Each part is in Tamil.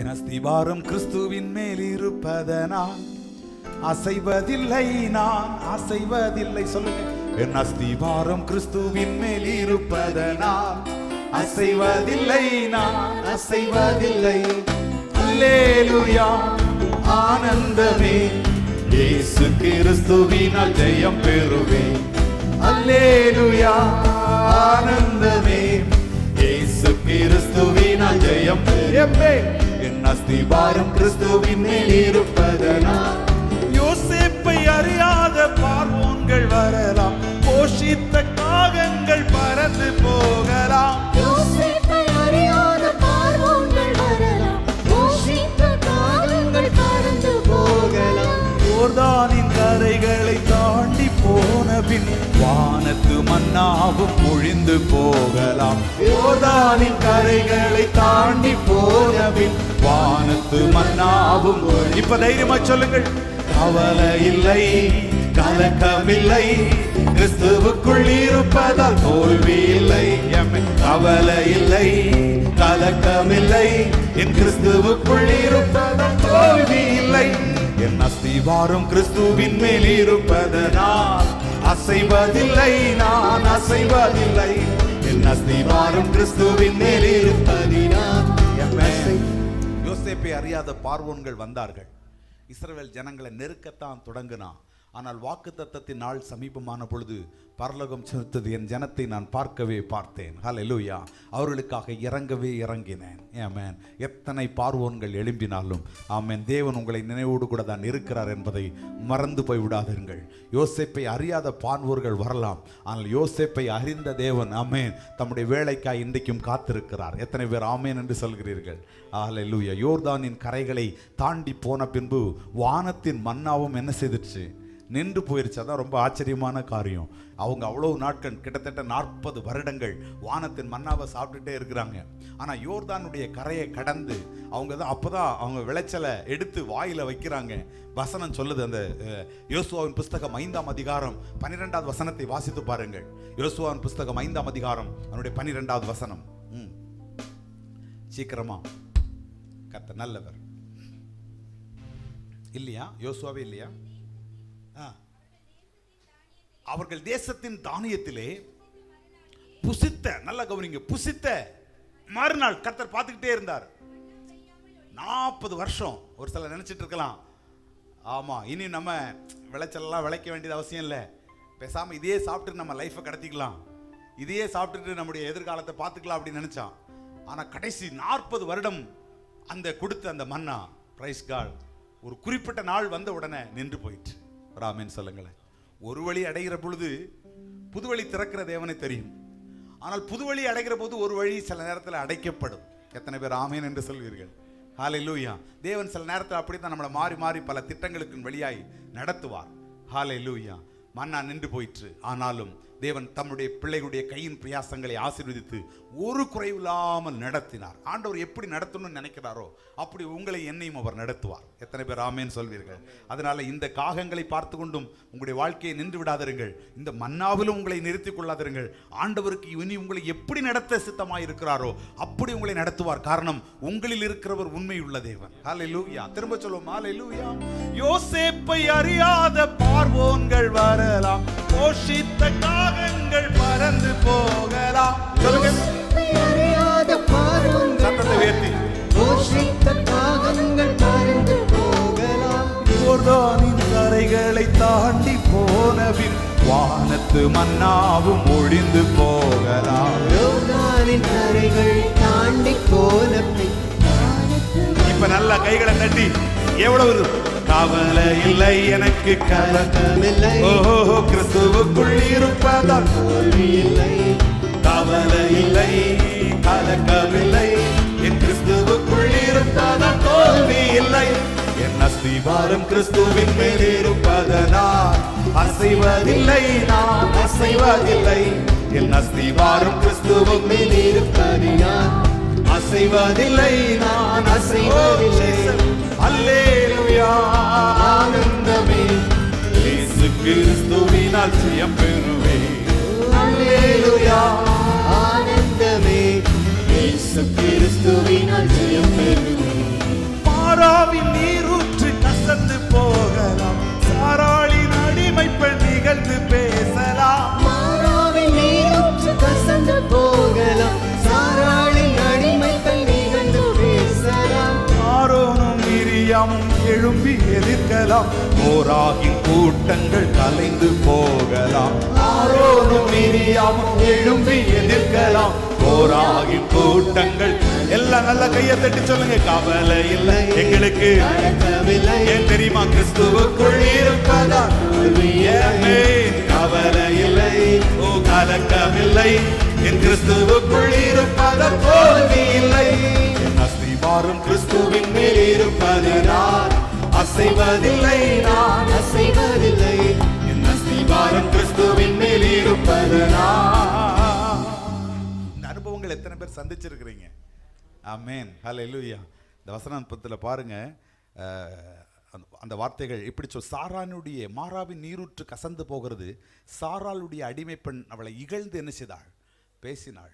என் அஸ்திவாரம் கிறிஸ்துவின் மேல் இருப்பதனால் அசைவதில்லை நான் அசைவதில்லை. சொல்லுங்க. என் அஸ்திபாரம் கிறிஸ்துவின் மேல் இருப்பதனால் அசைவதில்லை நான் அசைவதில்லை. அல்லேலூயா ஆனந்தமே. இயேசு கிறிஸ்துவினால் ஜெயம் பெறுவேன் அல்லேலுயா ஆனந்தமே. இயேசு கிறிஸ்துவினால் ஜெயம் பெறுவேன் என் அஸ்திவாரம் கிறிஸ்துவின் மேல் இருப்பதனா யோசிப்பை அறியாத பார்வோன்கள் வரலாம். போஷித்த காகங்கள் பறந்து போ மன்னாவும் முழிந்து போகலாம். யோர்தானின் கரைகளை தாண்டி போன வானத்து மன்னாவும் இப்ப தைரியமா சொல்லுங்கள். கவலை இல்லை கலக்கமில்லை கிறிஸ்துவுக்குள் இருப்பதால் தோல்வி இல்லை. கவலை இல்லை கலக்கமில்லை என் கிறிஸ்துவுக்குள் இருப்பதால் தோல்வி இல்லை. என் அஸ்திவாரம் கிறிஸ்துவின் மேல் இருப்பதனால் அசைவதில்லை நான் அசைவதில்லை. என் அஸ்திவாரம் கிறிஸ்துவின் மேல் இருப்பதினால் யோசேப்பை அறியாத பார்வோன்கள் வந்தார்கள். இஸ்ரவேல் ஜனங்களை நெருக்கத்தான் தொடங்கினான். ஆனால் வாக்கு தத்தத்தின் நாள் சமீபமான பொழுது பரலோகம் செலுத்தது என் ஜனத்தை நான் பார்க்கவே பார்த்தேன். ஹalleluya அவர்களுக்காக இறங்கவே இறங்கினேன். ஏமேன் எத்தனை பார்வோன்கள் எழும்பினாலும் ஆமேன். தேவன் உங்களை நினைவோடு கூட தான் இருக்கிறார் என்பதை மறந்து போய் விடாதீர்கள். யோசேப்பை அறியாத பார்வோர்கள் வரலாம். ஆனால் யோசேப்பை அறிந்த தேவன் ஆமேன் தம்முடைய வேலைக்காய் இன்றைக்கும் காத்திருக்கிறார். எத்தனை பேர் ஆமேன் என்று சொல்கிறீர்கள்? ஹalleluya யோர்தானின் கரைகளை தாண்டி போன பின்பு வானத்தின் மன்னாவும் என்ன செய்துச்சு? நின்று போயிருச்சு. அதான் ரொம்ப ஆச்சரியமான காரியம். அவங்க அவ்வளவு நாட்கள் கிட்டத்தட்ட நாற்பது வருடங்கள் வானத்தின் மன்னாவை சாப்பிட்டுட்டே இருக்கிறாங்க. ஆனால் யோர்தானுடைய கரையை கடந்து அவங்க தான் அப்போ தான் அவங்க விளைச்சலை எடுத்து வாயில் வைக்கிறாங்க. வசனம் சொல்லுது அந்த யோசுவாவின் புஸ்தகம் ஐந்தாம் அதிகாரம் பன்னிரெண்டாவது வசனத்தை வாசித்து பாருங்கள். யோசுவாவின் புஸ்தகம் ஐந்தாம் அதிகாரம் அவனுடைய பன்னிரெண்டாவது வசனம். ம். சீக்கிரமா. கத்த நல்லவர். இல்லையா? யோசுவாவே இல்லையா? அவர்கள் தேசத்தின் தானியத்திலே புசித்த நல்ல கவனிங்க புசித்த மறுநாள் கர்த்தர் பார்த்துக்கிட்டே இருந்தார். நாற்பது வருஷம் ஒரு சிலர் நினச்சிட்டு இருக்கலாம். ஆமாம் இனி நம்ம விளைச்சலெல்லாம் விளைக்க வேண்டியது அவசியம் இல்லை. பேசாமல் இதையே சாப்பிட்டு நம்ம லைஃப்பை கடத்திக்கலாம். இதையே சாப்பிட்டுட்டு நம்முடைய எதிர்காலத்தை பார்த்துக்கலாம் அப்படின்னு நினச்சான். ஆனால் கடைசி நாற்பது வருடம் அந்த கொடுத்த அந்த மன்னா பிரைஸ் கால் ஒரு குறிப்பிட்ட நாள் வந்த உடனே நின்று போயிட்டு ராமேன் சொல்லுங்களேன். ஒரு வழி அடைகிற பொழுது புது வழி திறக்கிற தேவனை தெரியும். ஆனால் புது வழி அடைகிற போது ஒரு வழி சில நேரத்தில் அடைக்கப்படும். எத்தனை பேர் ஆமேன் என்று சொல்வீர்கள்? ஹalleluya தேவன் சில நேரத்தில் அப்படி தான் நம்மளை மாறி மாறி பல திட்டங்களுக்கு வழியாய் நடத்துவார். ஹalleluya மன்னா நின்று போயிற்று. ஆனாலும் தேவன் தம்முடைய பிள்ளைகளுடைய கையின் பிரயாசங்களை ஆசீர்வதித்து ஒரு குறைவில்லாமல் நடத்தினார். ஆண்டவர் எப்படி நடத்தணும்னு நினைக்கிறாரோ அப்படி உங்களை என்னையும் அவர் நடத்துவார். எத்தனை பேர் ஆமேன்னு சொல்வீர்கள்? அதனால இந்த காகங்களை பார்த்து கொண்டும் உங்களுடைய வாழ்க்கையை நின்று விடாதிருங்கள். இந்த மன்னாவிலும் உங்களை நிறுத்திக் கொள்ளாதிருங்கள். ஆண்டவருக்கு இனி உங்களை எப்படி நடத்த சித்தமாக இருக்கிறாரோ அப்படி உங்களை நடத்துவார். காரணம் உங்களில் இருக்கிறவர் உண்மையுள்ள தேவன். ஹalleluya திரும்ப சொல்லுவோம்? ஹalleluya யோசேப்பை அறியாத பார்வோன்கள் வர போஷித்த காகங்கள் பறந்து போகலாம். சொல்லுங்க. அறியாத பார்வோன்கள் சத்தத்தை உயர்த்தி. போஷித்த காகங்கள் பறந்து போகலாம். யோர்தானின் கரைகளை தாண்டி போனபின் வானத்து மன்னாவும் ஒழிந்து போகலாம். யோர்தானின் கரைகள் தாண்டி பின் இப்ப நல்லா கைகளை தட்டி. எவ்வளவு கவலை இல்லை எனக்கு கலக்கமில்லை. ஓஹோ கிறிஸ்துவுக்குள் இருப்பதால். தோல்வி இல்லை கவலை இல்லை கலக்கமில்லை. என் கிறிஸ்துவுக்குள் இருப்பதால் தோல்வி இல்லை. என் அஸ்திவாரம் கிறிஸ்துவின் மேல் இருப்பதனால் அசைவதில்லை நான் அசைவதில்லை. என் அஸ்திவாரம் கிறிஸ்துவின் மேல் இருப்பதினால் அசைவதில்லை நான் அசைவதில்லை. அல்லேலுயா ஆனந்தமே. இயேசு கிறிஸ்துவினால் ஜெயம் பெறுவேன் அல்லேலுயா ஆனந்தமே. இயேசு கிறிஸ்துவினால் ஜெயம் பெறுவேன் போகலாம். கோராகின் கூட்டங்கள் கலைந்து போகலாம். ஆரோனும் மிரியாமும் எழும்பி எதிர்க்கலாம். கோராகின் கூட்டங்கள் எல்லாம் நல்ல கையை தட்டி சொல்லுங்க. கவலை இல்லை எங்களுக்கு ஏன் தெரியுமா? கிறிஸ்துவுக்குள் இருப்பதா கவலை இல்லை ஓ கலக்கமில்லை. என் கிறிஸ்துவுக்குள் இருப்பதா தோல்வி இல்லை. கிறிஸ்துவின் மேல் இருப்பதினால் அசைவதில்லை நான் அசைவதில்லை. என் அஸ்திவாரம் கிறிஸ்துவின் மேல் இருப்பது இந்த அனுபவங்கள் எத்தனை பேர் சந்திச்சிருக்கிறீங்க? ஆமென். ஹalleluya. இந்த வசனத்தில் பாருங்க. அந்த- அந்த வார்த்தைகள் இப்படி சொல் சாரானுடைய மாறாவின் நீரூற்று கசந்து போகிறது. சாராளுடைய அடிமை பெண் அவளை இகழ்ந்து என்ன செய்தாள்? பேசினாள்.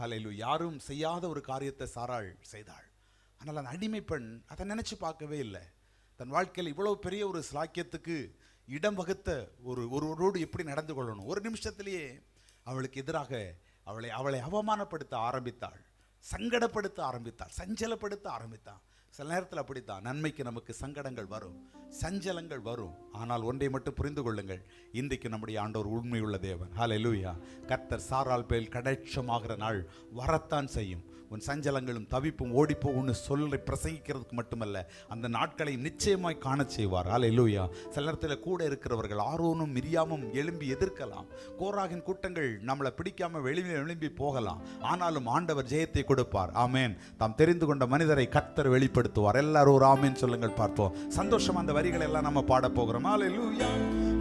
ஹாலையிலு யாரும் செய்யாத ஒரு காரியத்தை சாராள் செய்தாள். ஆனால் அந்த அடிமை பெண் அதை நினைச்சு பார்க்கவே இல்லை. தன் வாழ்க்கையில் இவ்வளவு பெரிய ஒரு சிலாக்கியத்துக்கு இடம் வகுத்த ஒரு ஒருவரோடு எப்படி நடந்து கொள்ளணும்? ஒரு நிமிஷத்திலேயே அவளுக்கு எதிராக அவளை அவளை அவமானப்படுத்த ஆரம்பித்தாள். சங்கடப்படுத்த ஆரம்பித்தாள். சஞ்சலப்படுத்த ஆரம்பித்தாள். சில நேரத்தில் அப்படித்தான். நன்மைக்கு நமக்கு சங்கடங்கள் வரும் சஞ்சலங்கள் வரும். ஆனால் ஒன்றை மட்டும் புரிந்து கொள்ளுங்கள் இன்றைக்கு நம்முடைய ஆண்டவர் உண்மையுள்ள தேவன். லூயா கர்த்தர் சாரால் பேல் கடைச்சமாகிற நாள் வரத்தான் செய்யும். உன் சஞ்சலங்களும் தவிப்பும் ஓடிப்போகும்னு சொல்லி பிரசங்கிக்கிறதுக்கு மட்டுமல்ல அந்த நாட்களை நிச்சயமாய் காண செய்வார். ஹalleluya சில நேரத்தில் கூட இருக்கிறவர்கள் ஆரோனும் மிரியாமும் எழும்பி எதிர்க்கலாம். கோராகின் கூட்டங்கள் நம்மளை பிடிக்காம வெளியில் எழும்பி போகலாம். ஆனாலும் ஆண்டவர் ஜெயத்தை கொடுப்பார். ஆமேன் தாம் தெரிந்து கொண்ட மனிதரை கர்த்தர் வெளிப்படுத்துவார் எல்லாரும் ஒரு ஆமின்னு சொல்லுங்கள் பார்ப்போம். சந்தோஷமா அந்த வரிகளை எல்லாம் நம்ம பாட போகிறோம். ஹalleluya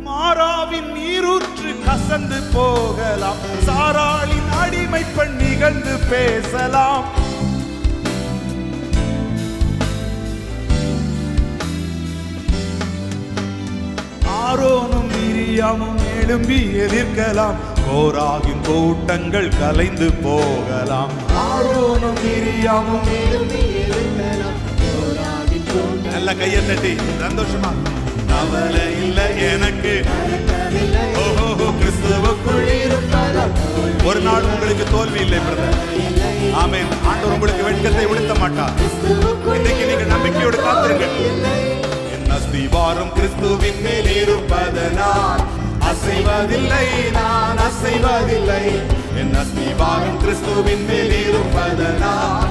மாறாவின் நீரூற்று கசந்து போகலாம். சாராளின் அடிமை பெண் நிகழ்ந்து பேசலாம். ஆரோனும் மிரியாமும் எழும்பி எதிர்க்கலாம். கோராகின் கூட்டங்கள் கலைந்து போகலாம். ஆரோனும் மிரியாமும் எழும்பி நல்ல கையை தட்டி சந்தோஷமா? கவலை இல்லை எனக்கு. ஓஹோ கிறிஸ்துவுக்குள் ஒரு நாள் உங்களுக்கு தோல்வி இல்லை பிரதர். ஆமேன். ஆண்டவர் உங்களுக்கு வெட்கத்தை உடுத்த மாட்டார். இன்னைக்கு நீங்க நம்பிக்கையோடு காத்திருங்க என் அஸ்திவாரம் கிறிஸ்துவின் மேல் இருப்பதனால் அசைவதில்லை நான் அசைவதில்லை. என் அஸ்திவாரம் கிறிஸ்துவின் மேல் இருப்பதனால்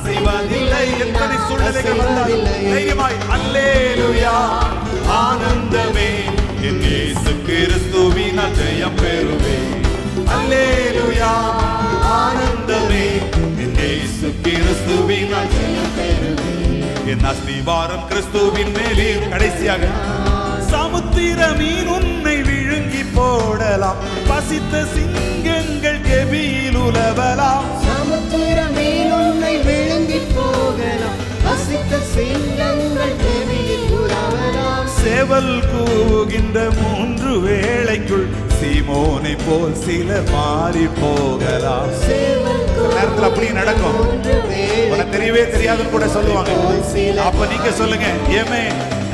அசைவதில்லை எத்தனை சூழ்நிலைகள் வந்தாலும் தைரியமாய் அல்லேலுயா ஆனந்தமே என் இயேசு கிறிஸ்துவினால் ஜெயம் பெறுவேன் அல்லேலுயா ஆனந்தமே என் இயேசு கிறிஸ்துவினால் ஜெயம் பெறுவேன் என் அஸ்திவாரம் கிறிஸ்துவின் மேலே கடைசியாக. சமுத்திர மீன் உன்னை விழுங்கி போடலாம். பசித்த சிங்கங்கள் கெபியில் உலவலாம். சமுத்திரமேல் குரல் கூவுகின்ற மூன்று வேளைக்குள் சீமோனை போல் சில மாறி போகலாம். நேரத்தில் நேரத்துல அப்படியே நடக்கும். உனக்கு தெரியவே தெரியாதுன்னு கூட சொல்லுவாங்க. அப்ப நீங்க சொல்லுங்க ஏமே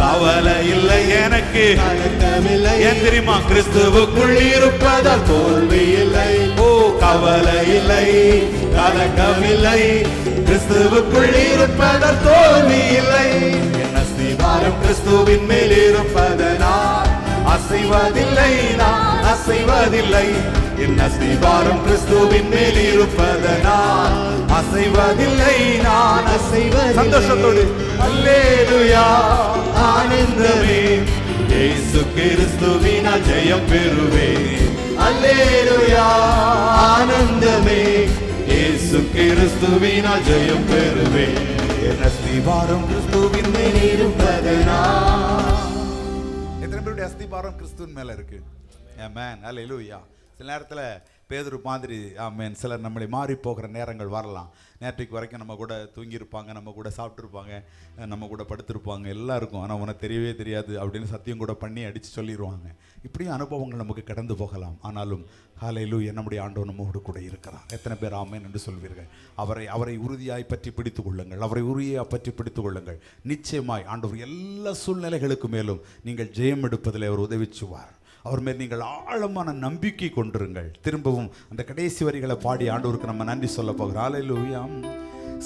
கவலை இல்லை எனக்கு. ஏன் தெரியுமா? கிறிஸ்துவுக்குள் இருப்பதால் தோல்வி இல்லை. ஓ கவலை இல்லை கலக்கமில்லை. கிறிஸ்துவுக்குள் இருப்பதால் தோல்வி இல்லை. அஸ்திவாரம் கிறிஸ்துவின் மேல் இருப்பதனால் அசைவதில்லை நான் அசைவதில்லை. என் அஸ்திவாரம் கிறிஸ்துவின் மேல் இருப்பதனால் அசைவதில்லை நான் அசைவதில்லை. சந்தோஷத்தோடு. அல்லேலுயா ஆனந்தமே. இயேசு கிறிஸ்துவினால் ஜெயம் பெறுவேன். அல்லேலுயா ஆனந்தமே. இயேசு கிறிஸ்துவினால் ஜெயம் பெறுவேன் என் அஸ்திவாரம் கிறிஸ்துவின் மேல் இருப்பதனால் எத்தனை பேருடைய அஸ்திபாரம் கிறிஸ்துவின் மேல இருக்கு? அல்ல அல்லேலூயா சில நேரத்துல பேதுரு மாதிரி ஆமேன் சிலர் நம்மளை மாறி போகிற நேரங்கள் வரலாம். நேற்றுக்கு வரைக்கும் நம்ம கூட தூங்கியிருப்பாங்க நம்ம கூட சாப்பிட்ருப்பாங்க நம்ம கூட படுத்திருப்பாங்க எல்லாம் இருக்கும் ஆனால் உனக்கு தெரியவே தெரியாது அப்படின்னு சத்தியம் கூட பண்ணி அடித்து சொல்லிடுவாங்க இப்படியும் அனுபவங்கள் நமக்கு கடந்து போகலாம். ஆனாலும் காலையிலும் என்னுடைய ஆண்டவர் நம்மோடு கூட இருக்கிறார். எத்தனை பேர் ஆமேன் என்று சொல்வீர்கள்? அவரை அவரை உறுதியாய் பற்றி பிடித்து கொள்ளுங்கள். அவரை உறுதியாக பற்றி பிடித்து கொள்ளுங்கள். நிச்சயமாய் ஆண்டவர் எல்லா சூழ்நிலைகளுக்கு மேலும் நீங்கள் ஜெயம் எடுப்பதில் அவர் உதவிச்சுவார். அவர் மேல் நீங்கள் ஆழமான நம்பிக்கை கொண்டிருங்கள். திரும்பவும் அந்த கடைசி வரிகளை பாடி ஆண்டவருக்கு நம்ம நன்றி சொல்ல போகிறோம். ஹalleluya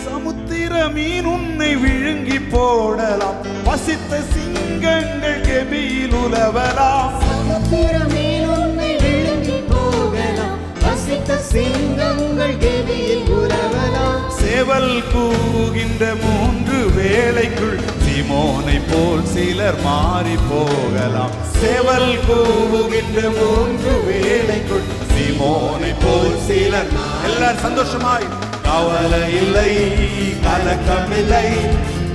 சமுத்திர மீன் உன்னை விழுங்கி போடலாம். பசித்த சிங்கங்கள் கெபியில் உலவலாம். சமுத்திரமேல் உன்னை விழுங்கி போகலாம். வசித்த சிங்கங்கள் கெவியில் உறவலாம் சேவல் கூகின்ற மூன்று வேலைக்குள் சிமோனை போல் சிலர் மாறி போகலாம். செவல் கூவுகின்ற மூன்று வேலைக்குள் சிமோனை போல் சிலர் எல்லாரும் சந்தோஷமாய். கவலை இல்லை கலக்கம் இல்லை.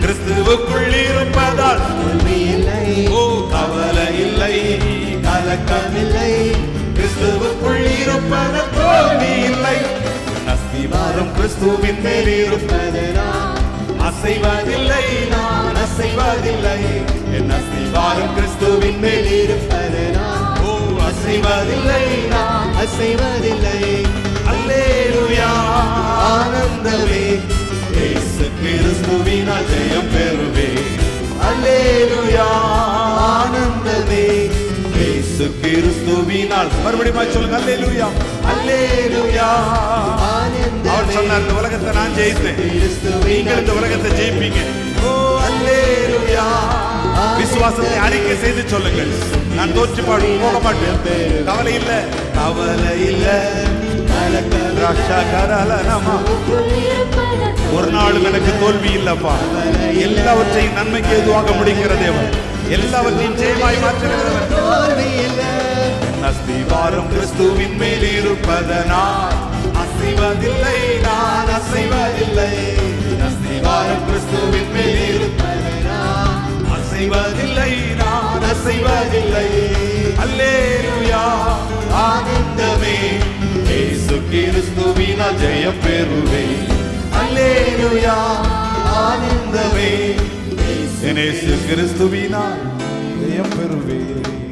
கிறிஸ்துவுக்குள் இருப்பதால் இல்லை. ஓ கவலை இல்லை கலக்கம் இல்லை. கிறிஸ்துவுக்குள் இருப்பதால் தோல்வி இல்லை. அஸ்திவாரம் கிறிஸ்துவின் மேல் இருப்பதே அசைவதில்லை நான் அசைவதில்லை. என் அஸ்திவாரம் கிறிஸ்துவின் மேல் இருப்பது நான். ஓ அசைவதில்லை நான் அசைவதில்லை. அல்லேலுயா ஆனந்தமே. இயேசு கிறிஸ்துவினால் ஜெயம் பெறுவே அல்லேலுயா ஆனந்தமே. இயேசு கிறிஸ்துவினால் மறுபடியும் சொல்லுங்க அல்லேலுயா. அல்லேலுயா அவர் சொன்னார் இந்த உலகத்தை நான் ஜெயித்தேன். நீங்கள் இந்த உலகத்தை ஜெயிப்பீங்க. விசுவாசத்தை அறிக்கை செய்து சொல்லுங்கள். நான் தோற்று பாடு போக மாட்டேன். கவலை இல்ல. கவலை இல்ல. ஒரு நாளும் எனக்கு தோல்வி இல்லப்பா. எல்லாவற்றையும் நன்மைக்கு எதுவாக முடிக்கிற தேவன். எல்லாவற்றையும் ஜெயமாய் மாற்றுகிறவர். தோல்வி இல்லை அஸ்திவாரம் கிறிஸ்துவின் மேல் இருப்பதனால். அசைவதில்லை நான் அசைவதில்லை. அஸ்திவாரம் கிறிஸ்துவின் மேல் இருப்பதனால் அசைவதில்லை நான் அசைவதில்லை. அல்லேலுயா ஆனந்தமே. இயேசு கிறிஸ்துவினால் ஜெயம் பெறுவேன் அல்லேலுயா ஆனந்தமே. இயேசு கிறிஸ்துவினால் ஜெயம் பெறுவேன்